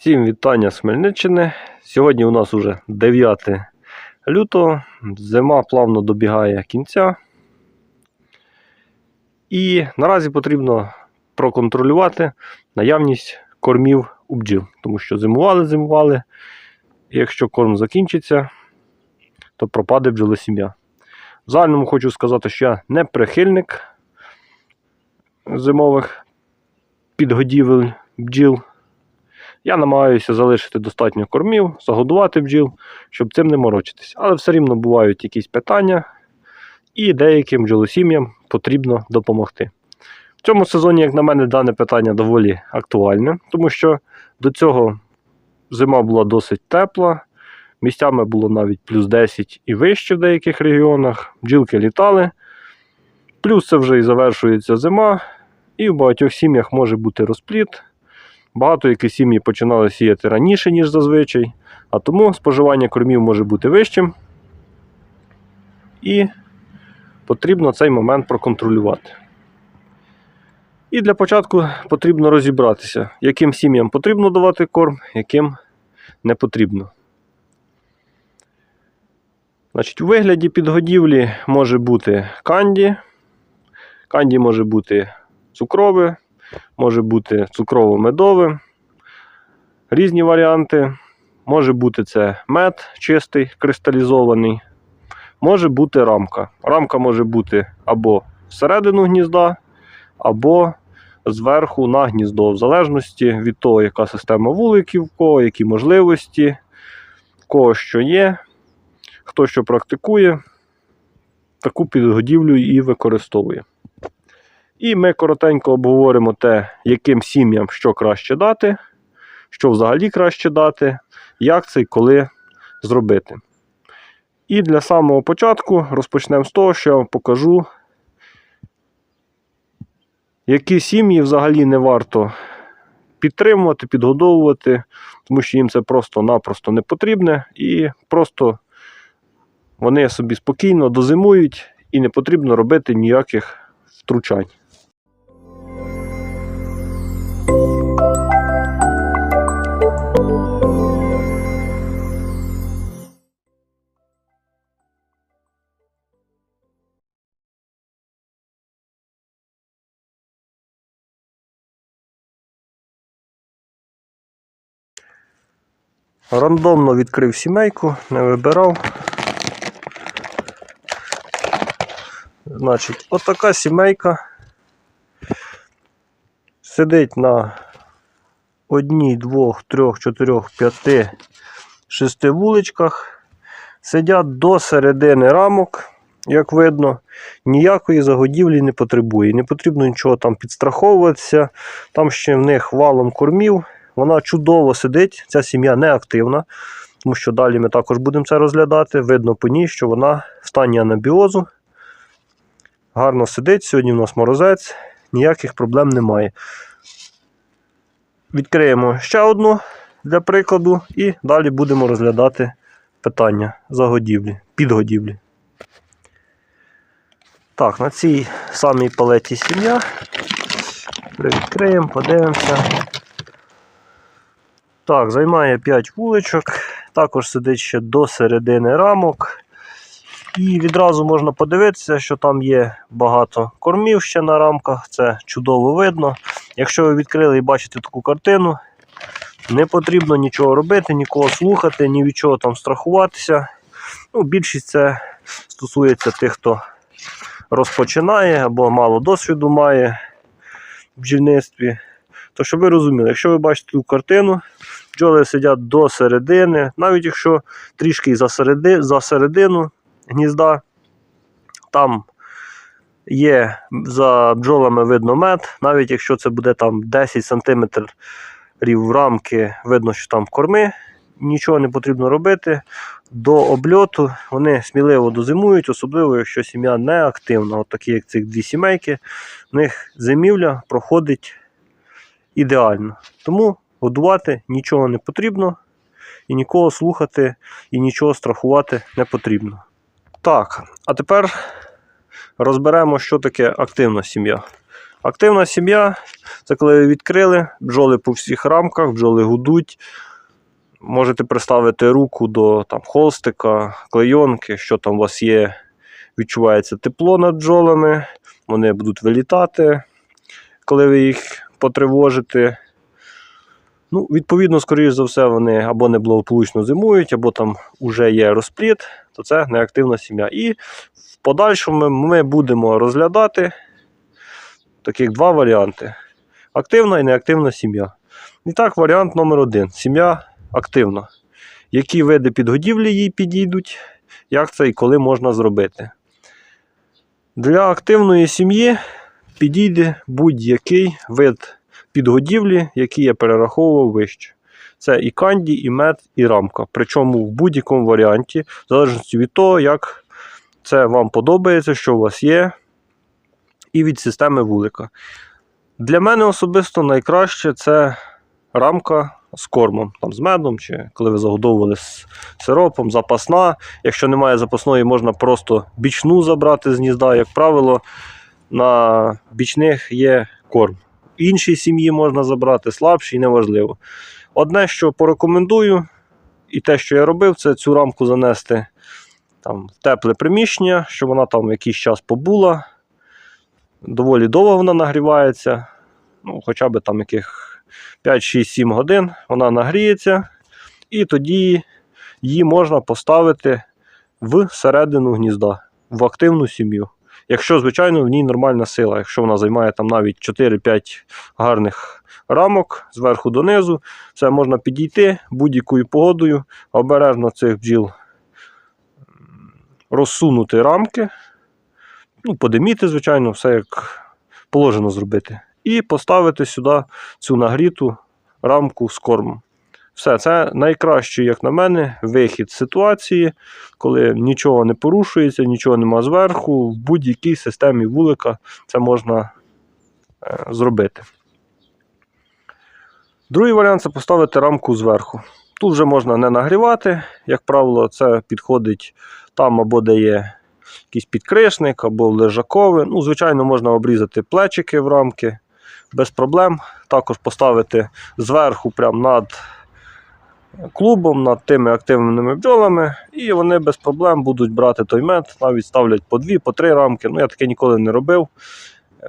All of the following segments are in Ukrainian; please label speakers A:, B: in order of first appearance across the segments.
A: Всім вітання з Хмельниччини. Сьогодні у нас уже 9 лютого. Зима плавно добігає кінця. І наразі потрібно проконтролювати наявність кормів у бджіл. Тому що зимували, зимували. І якщо корм закінчиться, то пропаде бджолосім'я. В загальному хочу сказати, що я не прихильник зимових підгодівель бджіл. Я намагаюся залишити достатньо кормів, загодувати бджіл, щоб цим не морочитись. Але все рівно бувають якісь питання, і деяким бджолосім'ям потрібно допомогти. В цьому сезоні, як на мене, дане питання доволі актуальне, тому що до цього зима була досить тепла, місцями було навіть плюс 10 і вище в деяких регіонах, бджілки літали. Плюс це вже і завершується зима, і в багатьох сім'ях може бути розпліт. Багато які сім'ї починали сіяти раніше, ніж зазвичай, а тому споживання кормів може бути вищим. І потрібно цей момент проконтролювати. І для початку потрібно розібратися, яким сім'ям потрібно давати корм, яким не потрібно. Значить, у вигляді підгодівлі може бути канді. Канді може бути цукрове, може бути цукрово-медове, різні варіанти. Може бути це мед чистий, кристалізований, може бути рамка. Рамка може бути або всередину гнізда, або зверху на гніздо, в залежності від того, яка система вуликів, кого, які можливості, кого що є, хто що практикує, таку підгодівлю і використовує. І ми коротенько обговоримо те, яким сім'ям що краще дати, що взагалі краще дати, як це і коли зробити. І для самого початку розпочнемо з того, що я вам покажу, які сім'ї взагалі не варто підтримувати, підгодовувати, тому що їм це просто-напросто не потрібне, і просто вони собі спокійно дозимують і не потрібно робити ніяких втручань. Рандомно відкрив сімейку, не вибирав. Значить, отака сімейка сидить на одній, двох, трьох, чотирьох, п'яти, шести вуличках. Сидять до середини рамок, як видно, ніякої загодівлі не потребує. Не потрібно нічого там підстраховуватися. Там ще в них валом кормів. Вона чудово сидить, ця сім'я не активна, тому що далі ми також будемо це розглядати. Видно по ній, що вона в стані анабіозу. Гарно сидить. Сьогодні в нас морозець, ніяких проблем немає. Відкриємо ще одну для прикладу, і далі будемо розглядати питання загодівлі, підгодівлі. Так, на цій самій палеті сім'я. Відкриємо, подивимося. Так, займає 5 вуличок, також сидить ще до середини рамок. І відразу можна подивитися, що там є багато кормів ще на рамках, це чудово видно. Якщо ви відкрили і бачите таку картину, не потрібно нічого робити, нікого слухати, ні від чого там страхуватися. Ну, Більшість це стосується тих, хто розпочинає або мало досвіду має в бджільництві. То, щоб ви розуміли, якщо ви бачите ту картину, бджоли сидять до середини, навіть якщо трішки за, середи, за середину гнізда, там є за бджолами видно мед, навіть якщо це буде там 10 см рамки, видно, що там корми, нічого не потрібно робити. До обльоту вони сміливо дозимують, особливо якщо сім'я не активна. От такі, як цих дві сімейки, в них зимівля проходить ідеально. Тому годувати нічого не потрібно, і нікого слухати, і нічого страхувати не потрібно. Так, а тепер розберемо, що таке активна сім'я. Активна сім'я це коли ви відкрили, бджоли по всіх рамках, бджоли гудуть. Можете приставити руку до там, холстика, клейонки, що там у вас є. Відчувається тепло над бджолами, вони будуть вилітати, коли ви їх потривожите. Ну, відповідно, скоріш за все, вони або неблагополучно зимують, або там вже є розпліт, то це неактивна сім'я. І в подальшому ми будемо розглядати таких два варіанти: активна і неактивна сім'я. І так, варіант номер один. Сім'я активна. Які види підгодівлі їй підійдуть, як це і коли можна зробити. Для активної сім'ї підійде будь-який вид підгодівлі, який я перераховував вище. Це і канді, і мед, і рамка. Причому в будь-якому варіанті, в залежності від того, як це вам подобається, що у вас є, і від системи вулика. Для мене особисто найкраще це рамка з кормом, там, з медом, чи коли ви загодовували з сиропом, запасна. Якщо немає запасної, можна просто бічну забрати з гнізда. Як правило, на бічних є корм. Іншій сім'ї можна забрати, слабші, неважливо. Одне, що порекомендую, і те, що я робив, це цю рамку занести там, в тепле приміщення, щоб вона там якийсь час побула. Доволі довго вона нагрівається. Ну, хоча б там яких 5-6-7 годин вона нагріється, і тоді її можна поставити в середину гнізда, в активну сім'ю. Якщо, звичайно, в ній нормальна сила, якщо вона займає там навіть 4-5 гарних рамок зверху донизу, все можна підійти будь-якою погодою, обережно цих бджіл розсунути рамки, ну, подиміти, звичайно, все як положено зробити. І поставити сюди цю нагріту рамку з кормом. Все, це найкращий, як на мене, вихід з ситуації, коли нічого не порушується, нічого нема зверху. В будь-якій системі вулика це можна е, зробити. Другий варіант це поставити рамку зверху. Тут вже можна не нагрівати, як правило, це підходить там або де є якийсь підкришник, або лежакове. Ну, звичайно, можна обрізати плечики в рамки без проблем. Також поставити зверху прямо над клубом, над тими активними бджолами, і вони без проблем будуть брати той мед, навіть ставлять по дві, по три рамки. Ну, я таке ніколи не робив.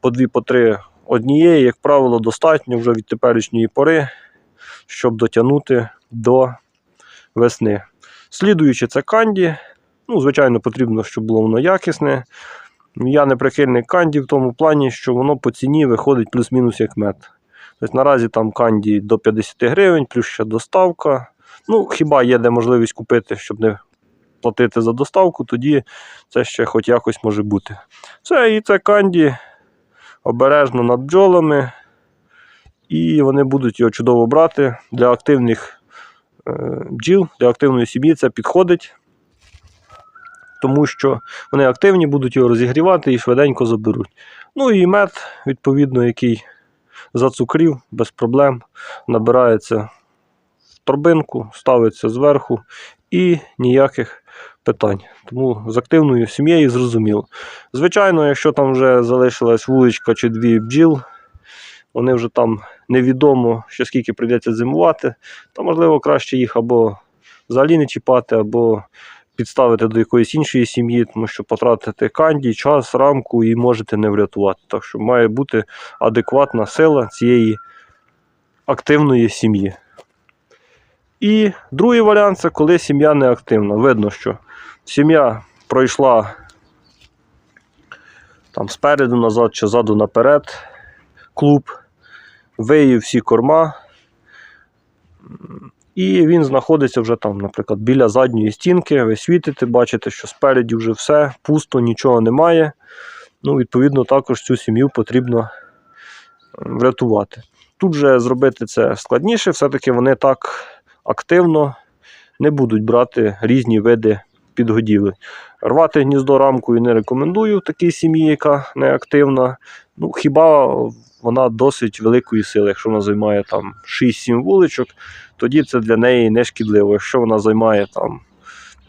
A: По дві, по три однієї, як правило, достатньо вже від теперішньої пори, щоб дотягнути до весни. Слідуючи, це канді. Ну, звичайно, потрібно, щоб було воно якісне. Я не прихильник канді в тому плані, що воно по ціні виходить плюс-мінус як мед. Тобто наразі там канді до 50 гривень, плюс ще доставка. Ну, хіба є де можливість купити, щоб не платити за доставку, тоді це ще хоч якось може бути. Це і це канді обережно над бджолами. І вони будуть його чудово брати для активних е, бджіл, для активної сім'ї це підходить тому що вони активні, будуть його розігрівати і швиденько заберуть. Ну і мед, відповідно, який зацукрів, без проблем, набирається в торбинку, ставиться зверху і ніяких питань. Тому з активною сім'єю зрозуміло. Звичайно, якщо там вже залишилась вуличка чи дві бджіл, вони вже там невідомо, що скільки прийдеться зимувати, то можливо краще їх або взагалі не чіпати, або підставити до якоїсь іншої сім'ї, тому що потратити канді, час, рамку і можете не врятувати. Так що має бути адекватна сила цієї активної сім'ї. І другий варіант це коли сім'я не активна. Видно, що сім'я пройшла там спереду назад чи ззаду наперед клуб, виїв всі корма. І він знаходиться вже там, наприклад, біля задньої стінки. Ви світите, бачите, що спереді вже все, пусто, нічого немає. Ну, Відповідно, також цю сім'ю потрібно е, врятувати. Тут же зробити це складніше, все-таки вони так активно не будуть брати різні види підгодівлі. Рвати гніздо рамкою не рекомендую такій сім'ї, яка не активна. Ну, Хіба вона досить великої сили, якщо вона займає там 6-7 вуличок, тоді це для неї не шкідливо. Якщо вона займає там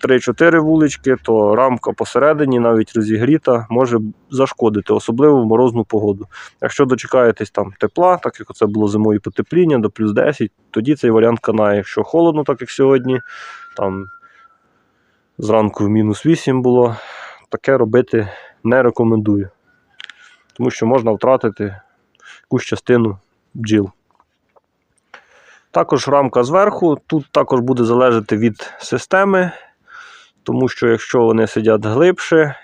A: 3-4 вулички, то рамка посередині, навіть розігріта, може зашкодити, особливо в морозну погоду. Якщо дочекаєтесь там тепла, так як це було зимою потепління до плюс 10, тоді цей варіант канає. Якщо холодно, так як сьогодні, там зранку в мінус 8 було, таке робити не рекомендую. Тому що можна втратити якусь частину бджіл. Також рамка зверху. Тут також буде залежати від системи, тому що якщо вони сидять глибше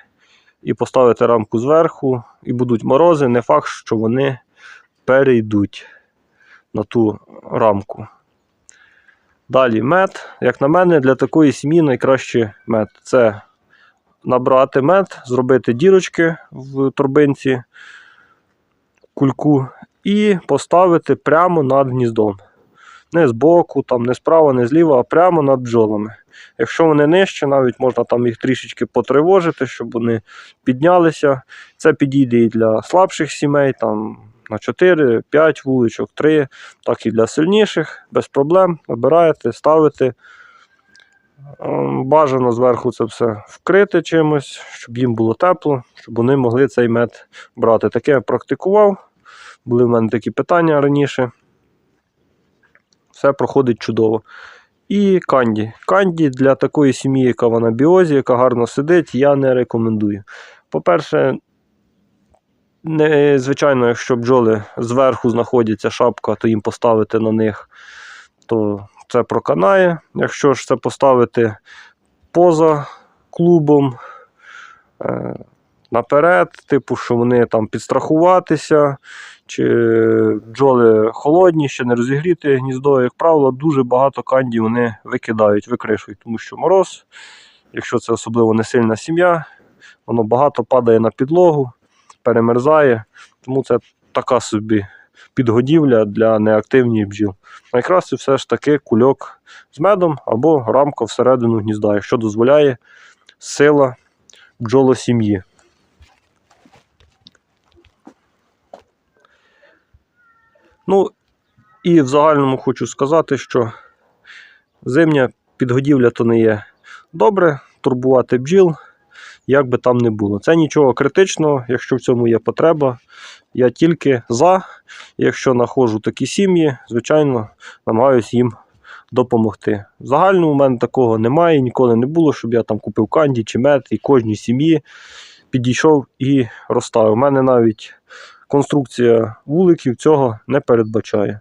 A: і поставити рамку зверху, і будуть морози, не факт, що вони перейдуть на ту рамку. Далі мед. Як на мене, для такої сім'ї найкраще мед. Це набрати мед, зробити дірочки в торбинці, кульку і поставити прямо над гніздом. Не збоку, там, не справа, не зліва, а прямо над бджолами. Якщо вони нижче, навіть можна там їх трішечки потривожити, щоб вони піднялися. Це підійде і для слабших сімей, там на 4-5 вуличок, 3, так і для сильніших, без проблем. Вибираєте, ставите. Ем, Бажано зверху це все вкрити чимось, щоб їм було тепло, щоб вони могли цей мед брати. Таке я практикував. Були в мене такі питання раніше. Все проходить чудово. І канді. Канді для такої сім'ї, яка вона біозі, яка гарно сидить, я не рекомендую. По-перше, звичайно, якщо бджоли зверху знаходяться шапка, то їм поставити на них, то це проканає. Якщо ж це поставити поза клубом, е, наперед, типу, що вони там підстрахуватися, чи бджоли холодні, ще не розігріти гніздо, як правило, дуже багато канді вони викидають, викришують, тому що мороз, якщо це особливо не сильна сім'я, воно багато падає на підлогу, перемерзає, тому це така собі підгодівля для неактивних бджіл. Найкраще все ж таки кульок з медом або рамка всередину гнізда, якщо дозволяє сила бджолосім'ї. Ну, і в загальному хочу сказати, що зимня підгодівля то не є добре, турбувати бджіл, як би там не було. Це нічого критичного, якщо в цьому є потреба. Я тільки за, якщо знаходжу такі сім'ї, звичайно, намагаюся їм допомогти. В загальному у мене такого немає, ніколи не було, щоб я там купив канді чи мед і кожній сім'ї підійшов і розставив. У мене навіть конструкція вуликів цього не передбачає.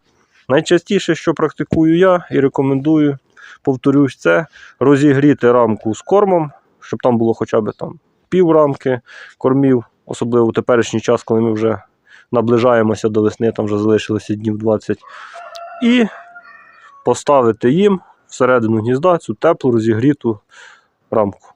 A: Найчастіше, що практикую я і рекомендую, повторюсь, це розігріти рамку з кормом, щоб там було хоча б там пів рамки кормів, особливо в теперішній час, коли ми вже наближаємося до весни, там вже залишилося днів 20. І поставити їм всередину гнізда цю теплу розігріту рамку.